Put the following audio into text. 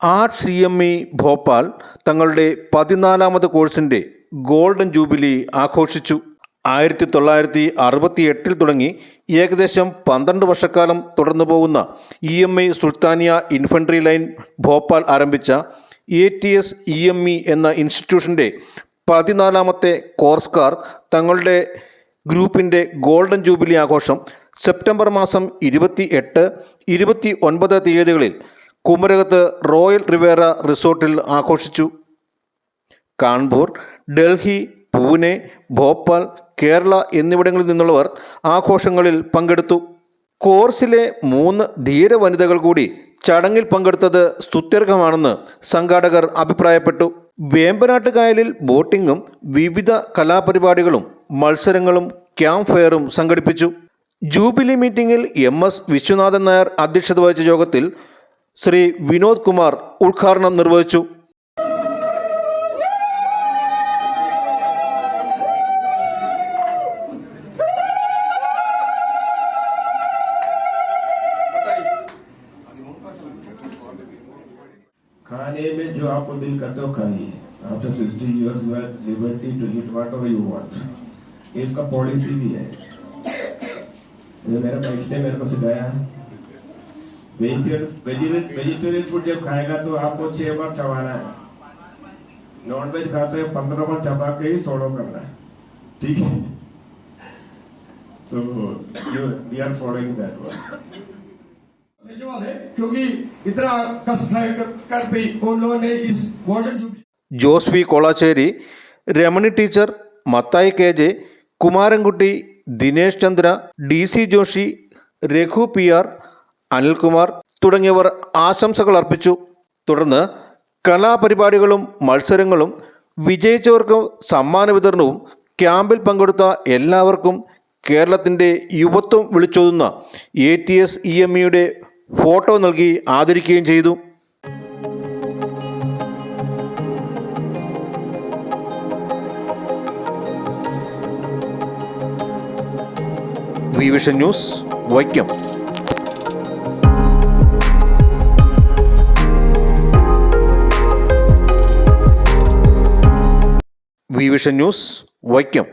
R C M E Bhopal തങ്ങളുടെ പതിനാലാമത് കോഴ്സിന്റെ ഗോൾഡൻ ജൂബിലി ആഘോഷിച്ചു. ആയിരത്തി തൊള്ളായിരത്തി അറുപത്തി എട്ടിൽ തുടങ്ങി ഏകദേശം പന്ത്രണ്ട് വർഷക്കാലം തുടർന്നു പോകുന്ന E M I Sultania infantry line Bhopal ആരംഭിച്ച A T S E M E എന്ന ഇൻസ്റ്റിറ്റ്യൂഷന്റെ പതിനാലാമത്തെ കോർസ്കാർ തങ്ങളുടെ ഗ്രൂപ്പിന്റെ ഗോൾഡൻ ജൂബിലി ആഘോഷം സെപ്റ്റംബർ മാസം ഇരുപത്തി എട്ട് ഇരുപത്തി ഒൻപത് തീയതികളിൽ കുമരകത്ത് റോയൽ റിവേറ റിസോർട്ടിൽ ആഘോഷിച്ചു. കാൺപൂർ ഡൽഹി പൂനെ ഭോപ്പാൽ കേരള എന്നിവിടങ്ങളിൽ നിന്നുള്ളവർ ആഘോഷങ്ങളിൽ പങ്കെടുത്തു. കോഴ്സിലെ മൂന്ന് ധീര വനിതകൾ കൂടി ചടങ്ങിൽ പങ്കെടുത്തത് സ്തുത്യർഹമാണെന്ന് സംഘാടകർ അഭിപ്രായപ്പെട്ടു. വേമ്പനാട്ട് കായലിൽ ബോട്ടിങ്ങും വിവിധ കലാപരിപാടികളും മത്സരങ്ങളും ക്യാമ്പ് ഫെയറും സംഘടിപ്പിച്ചു. ജൂബിലി മീറ്റിംഗിൽ എം എസ് വിശ്വനാഥൻ നായർ അധ്യക്ഷത വഹിച്ച യോഗത്തിൽ ശ്രീ വിനോദ് കുമാർ ഉദ്ഘാടനം നിർവഹിച്ചു. खाने में जो आपको दिल करता हो खाइए after sixty years you have liberty to eat whatever you want ये इसका पॉलिसी भी है। ये मेरे भाई ने मेरे को सिखाया। वेजिटेरियन फ़ूड जब खाएगा तो आपको छह बार चबाना है। नॉन वेज खाते हैं, पंद्रह बार चबा के ही सोलो करना है। ठीक है? तो you we are following that one Jose V Kolassery Ramani teacher Mathai K J Kumarankutty Dinesh Chandra D C Joshy Raghu P R Anilkumar തുടങ്ങിയവർ ആശംസകൾ അർപ്പിച്ചു. തുടർന്ന് കലാപരിപാടികളും മത്സരങ്ങളും വിജയിച്ചവർക്ക് സമ്മാന വിതരണവും ക്യാമ്പിൽ പങ്കെടുത്ത എല്ലാവർക്കും കേരളത്തിന്റെ യുവത്വം വിളിച്ചോതുന്ന A T S E M ഇയുടെ ഫോട്ടോ നൽകി ആദരിക്കുകയും ചെയ്തു. Vision news Vaikom. Vision news Vaikom.